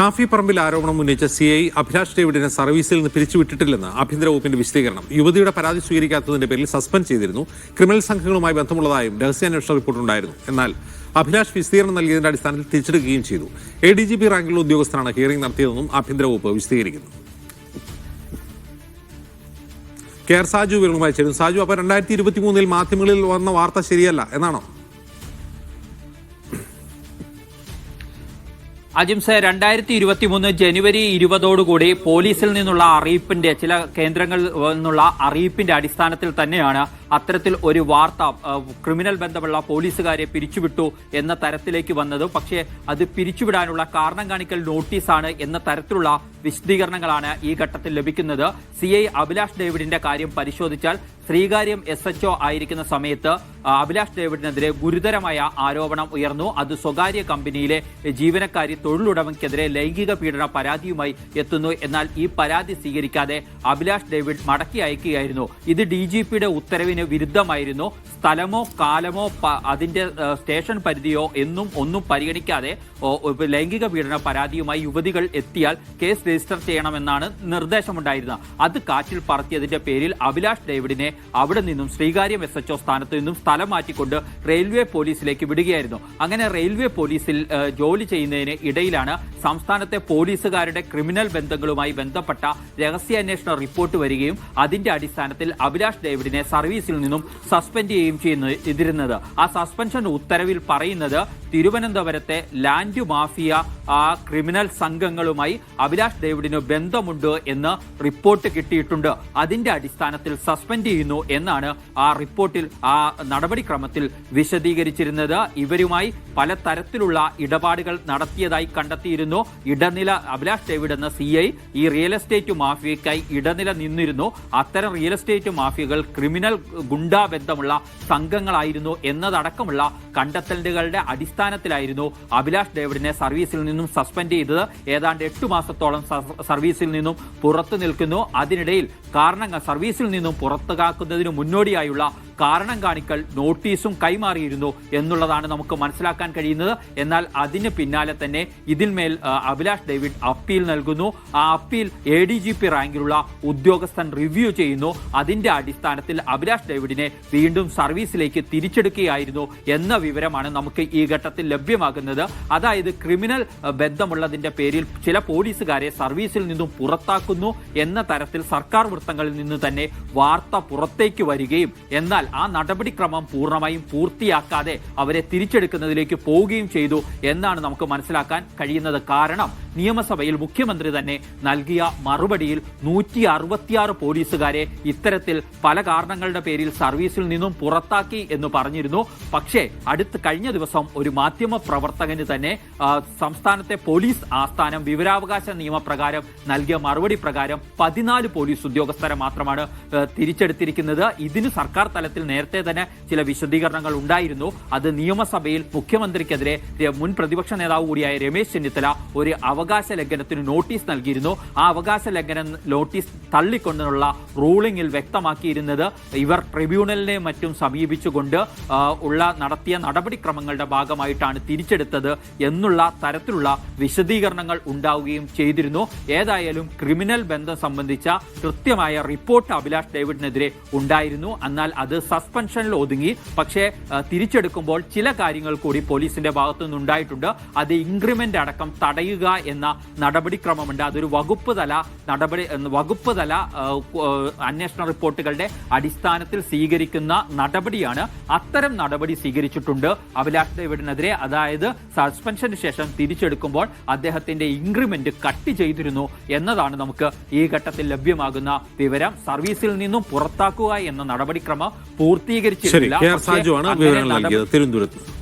ഷാഫി പറമ്പിൽ ആരോപണം ഉന്നയിച്ച C I Abhilash ഡേവിഡിനെ സർവീസിൽ നിന്ന് പിരിച്ചുവിട്ടിട്ടില്ലെന്ന് ആഭ്യന്തര വകുപ്പിന്റെ വിശദീകരണം. യുവതിയുടെ പരാതി സ്വീകരിക്കാത്തതിന്റെ പേരിൽ സസ്പെൻഡ് ചെയ്തിരുന്നു. ക്രിമിനൽ സംഘങ്ങളുമായി ബന്ധമുള്ളതായും രഹസ്യാന്വേഷണ റിപ്പോർട്ടുണ്ടായിരുന്നു. എന്നാൽ അഭിലാഷ് വിശദീകരണം നൽകിയതിന്റെ അടിസ്ഥാനത്തിൽ തിരിച്ചെടുക്കുകയും ചെയ്തു. എ ഡി ജി പി റാങ്കിലുള്ള ഉദ്യോഗസ്ഥരാണ് ഹിയറിംഗ് നടത്തിയതെന്നും ആഭ്യന്തര വകുപ്പ് വിശദീകരിക്കുന്നു. കെ ആർ സാജു വിവരങ്ങളുമായി ചേരും സാജു അപ്പൊ രണ്ടായിരത്തി ഇരുപത്തി മൂന്നിൽ മാധ്യമങ്ങളിൽ വന്ന വാർത്ത ശരിയല്ല എന്നാണോ? അജിംസെ രണ്ടായിരത്തി ഇരുപത്തി മൂന്ന് ജനുവരി ഇരുപതോടുകൂടി പോലീസിൽ നിന്നുള്ള അറിയിപ്പിന്റെ ചില കേന്ദ്രങ്ങളിൽ നിന്നുള്ള അറിയിപ്പിന്റെ അടിസ്ഥാനത്തിൽ തന്നെയാണ് അത്തരത്തിൽ ഒരു വാർത്ത ക്രിമിനൽ ബന്ധമുള്ള പോലീസുകാരെ പിരിച്ചുവിട്ടു എന്ന തരത്തിലേക്ക് വന്നത്. പക്ഷേ അത് പിരിച്ചുവിടാനുള്ള കാരണം കാണിക്കൽ നോട്ടീസാണ് എന്ന തരത്തിലുള്ള വിശദീകരണങ്ങളാണ് ഈ ഘട്ടത്തിൽ ലഭിക്കുന്നത്. സി ഐ അഭിലാഷ് ഡേവിഡിന്റെ കാര്യം പരിശോധിച്ചാൽ ശ്രീകാര്യം എസ് എച്ച് ഒ ആയിരിക്കുന്ന സമയത്ത് അഭിലാഷ് ഡേവിഡിനെതിരെ ഗുരുതരമായ ആരോപണം ഉയർന്നു. അത് സ്വകാര്യ കമ്പനിയിലെ ജീവനക്കാരി തൊഴിലുടമയ്ക്കെതിരെ ലൈംഗിക പീഡന പരാതിയുമായി എത്തുന്നു. എന്നാൽ ഈ പരാതി സ്വീകരിക്കാതെ അഭിലാഷ് ഡേവിഡ് മടക്കി അയക്കുകയായിരുന്നു. ഇത് ഡി ജി പിയുടെ ഉത്തരവിന് വിരുദ്ധമായിരുന്നു. സ്ഥലമോ കാലമോ അതിന്റെ സ്റ്റേഷൻ പരിധിയോ എന്നും ഒന്നും പരിഗണിക്കാതെ ലൈംഗിക പീഡന പരാതിയുമായി യുവതികൾ എത്തിയാൽ കേസ് രജിസ്റ്റർ ചെയ്യണമെന്നാണ് നിർദ്ദേശമുണ്ടായിരുന്നത്. അത് കാറ്റിൽ പറത്തിയതിന്റെ പേരിൽ അഭിലാഷ് ഡേവിഡിനെ അവിടെ നിന്നും ശ്രീകാര്യം എസ് എച്ച് സ്ഥാനത്ത് നിന്നും സ്ഥലം മാറ്റിക്കൊണ്ട് റെയിൽവേ പോലീസിലേക്ക് വിടുകയായിരുന്നു. അങ്ങനെ റെയിൽവേ പോലീസിൽ ജോലി ചെയ്യുന്നതിന് ഇടയിലാണ് സംസ്ഥാനത്തെ പോലീസുകാരുടെ ക്രിമിനൽ ബന്ധങ്ങളുമായി ബന്ധപ്പെട്ട രഹസ്യാന്വേഷണ റിപ്പോർട്ട് വരികയും അതിന്റെ അടിസ്ഥാനത്തിൽ അഭിലാഷ് ഡേവിഡിനെ സർവീസിൽ നിന്നും സസ്പെൻഡ് ചെയ്യുകയും ചെയ്യുന്ന ഇതിരുന്നത്. ആ സസ്പെൻഷൻ ഉത്തരവിൽ പറയുന്നത് തിരുവനന്തപുരത്തെ ലാൻഡ് മാഫിയ ആ ക്രിമിനൽ സംഘങ്ങളുമായി അഭിലാഷ് ഡേവിഡിന് ബന്ധമുണ്ട് എന്ന് റിപ്പോർട്ട് കിട്ടിയിട്ടുണ്ട്. അതിന്റെ അടിസ്ഥാനത്തിൽ സസ്പെൻഡ് ചെയ്യുന്നു എന്നാണ് ആ റിപ്പോർട്ടിൽ ആ നടപടിക്രമത്തിൽ വിശദീകരിച്ചിരുന്നത്. ഇവരുമായി പല തരത്തിലുള്ള ഇടപാടുകൾ നടത്തിയതായി കണ്ടെത്തിയിരുന്നു. ഇടനില അഭിലാഷ് ഡേവിഡ് എന്ന സി ഐ ഈ റിയൽ എസ്റ്റേറ്റ് മാഫിയയ്ക്കായി ഇടനില നിന്നിരുന്നു. അത്തരം റിയൽ എസ്റ്റേറ്റ് മാഫിയകൾ ക്രിമിനൽ ഗുണ്ടാ ബന്ധമുള്ള സംഘങ്ങളായിരുന്നു എന്നതടക്കമുള്ള കണ്ടെത്തലുകളുടെ അടിസ്ഥാനത്തിലായിരുന്നു അഭിലാഷ് ഡേവിഡിനെ സർവീസിൽ നിന്നും സസ്പെൻഡ് ചെയ്തത്. ഏതാണ്ട് എട്ടു മാസത്തോളം സർവീസിൽ നിന്നും പുറത്തു നിൽക്കുന്നു. അതിനിടയിൽ കാരണങ്ങൾ സർവീസിൽ നിന്നും പുറത്തുകാക്കുന്നതിന് മുന്നോടിയായുള്ള കാരണം കാണിക്കൽ നോട്ടീസും കൈമാറിയിരുന്നു എന്നുള്ളതാണ് നമുക്ക് മനസ്സിലാക്കാൻ കഴിയുന്നത്. എന്നാൽ അതിന് പിന്നാലെ തന്നെ ഇതിന്മേൽ അഭിലാഷ് ഡേവിഡ് അപ്പീൽ നൽകുന്നു. ആ appeal A D G P റാങ്കിലുള്ള ഉദ്യോഗസ്ഥൻ റിവ്യൂ ചെയ്യുന്നു. അതിന്റെ അടിസ്ഥാനത്തിൽ അഭിലാഷ് ഡേവിഡിനെ വീണ്ടും സർവീസിലേക്ക് തിരിച്ചെടുക്കുകയായിരുന്നു എന്ന വിവരമാണ് നമുക്ക് ഈ ഘട്ടത്തിൽ ലഭ്യമാകുന്നത്. അതായത് ക്രിമിനൽ ബന്ധമുള്ളതിന്റെ പേരിൽ ചില പോലീസുകാരെ സർവീസിൽ നിന്നും പുറത്താക്കുന്നു എന്ന തരത്തിൽ സർക്കാർ വൃത്തങ്ങളിൽ നിന്ന് തന്നെ വാർത്ത പുറത്തേക്ക് വരികയും എന്നാൽ ആ നടപടിക്രമം പൂർണമായും പൂർത്തിയാക്കാതെ അവരെ തിരിച്ചെടുക്കുന്നതിലേക്ക് പോവുകയും ചെയ്തു എന്നാണ് നമുക്ക് മനസ്സിലാക്കാൻ കഴിയുന്നത്. കാരണം നിയമസഭയിൽ മുഖ്യമന്ത്രി തന്നെ നൽകിയ മറുപടിയിൽ നൂറ്റി അറുപത്തിയാറ് പോലീസുകാരെ ഇത്തരത്തിൽ പല കാരണങ്ങളുടെ പേരിൽ സർവീസിൽ നിന്നും പുറത്താക്കി എന്ന് പറഞ്ഞിരുന്നു. പക്ഷേ അടുത്ത് കഴിഞ്ഞ ദിവസം ഒരു മാധ്യമ പ്രവർത്തകന് തന്നെ സംസ്ഥാനത്തെ പോലീസ് ആസ്ഥാനം വിവരാവകാശ നിയമപ്രകാരം നൽകിയ മറുപടി പ്രകാരം പതിനാല് പോലീസ് ഉദ്യോഗസ്ഥരെ മാത്രമാണ് തിരിച്ചെടുത്തിരിക്കുന്നത്. ഇതിന് സർക്കാർ തലത്തിൽ നേരത്തെ തന്നെ ചില വിശദീകരണങ്ങൾ ഉണ്ടായിരുന്നു. അത് നിയമസഭയിൽ മുഖ്യമന്ത്രിക്കെതിരെ മുൻ പ്രതിപക്ഷ നേതാവ് കൂടിയായ രമേശ് ചെന്നിത്തല ഒരു അവകാശ ലംഘനത്തിന് നോട്ടീസ് നൽകിയിരുന്നു. ആ അവകാശ ലംഘനം നോട്ടീസ് തള്ളിക്കൊണ്ടുള്ള റൂളിംഗിൽ വ്യക്തമാക്കിയിരുന്നത് ഇവർ ട്രിബ്യൂണലിനെ മറ്റും സമീപിച്ചുകൊണ്ട് ഉള്ള നടത്തിയ നടപടിക്രമങ്ങളുടെ ഭാഗമായിട്ടാണ് തിരിച്ചെടുത്തത് എന്നുള്ള തരത്തിലുള്ള വിശദീകരണങ്ങൾ ഉണ്ടാവുകയും ചെയ്തിരുന്നു. ഏതായാലും ക്രിമിനൽ ബന്ധം സംബന്ധിച്ച കൃത്യമായ റിപ്പോർട്ട് അഭിലാഷ് ഡേവിഡിനെതിരെ ഉണ്ടായിരുന്നു. എന്നാൽ അത് സസ്പെൻഷനിൽ ഒതുങ്ങി. പക്ഷേ തിരിച്ചെടുക്കുമ്പോൾ ചില കാര്യങ്ങൾ കൂടി പോലീസിന്റെ ഭാഗത്തു നിന്നുണ്ടായിട്ടുണ്ട് അത് ഇൻക്രിമെന്റ് അടക്കം തടയുക എന്ന നടപടിക്രമമുണ്ട്. അതൊരു വകുപ്പ് തല നടപടി വകുപ്പ് തല അന്വേഷണ റിപ്പോർട്ടുകളുടെ അടിസ്ഥാനത്തിൽ സ്വീകരിക്കുന്ന നടപടിയാണ് അത്തരം നടപടി സ്വീകരിച്ചിട്ടുണ്ട് അഭിലാഷ് ഡേവിഡിനെതിരെ അതായത് സസ്പെൻഷന് ശേഷം തിരിച്ചെടുക്കുമ്പോൾ അദ്ദേഹത്തിന്റെ ഇൻക്രിമെന്റ് കട്ട് ചെയ്തിരുന്നു എന്നതാണ് നമുക്ക് ഈ ഘട്ടത്തിൽ ലഭ്യമാകുന്ന വിവരം. സർവീസിൽ നിന്നും പുറത്താക്കുക എന്ന നടപടിക്രമം പൂർത്തീകരിച്ചിട്ടില്ല. തിരുവനന്തപുരത്ത്.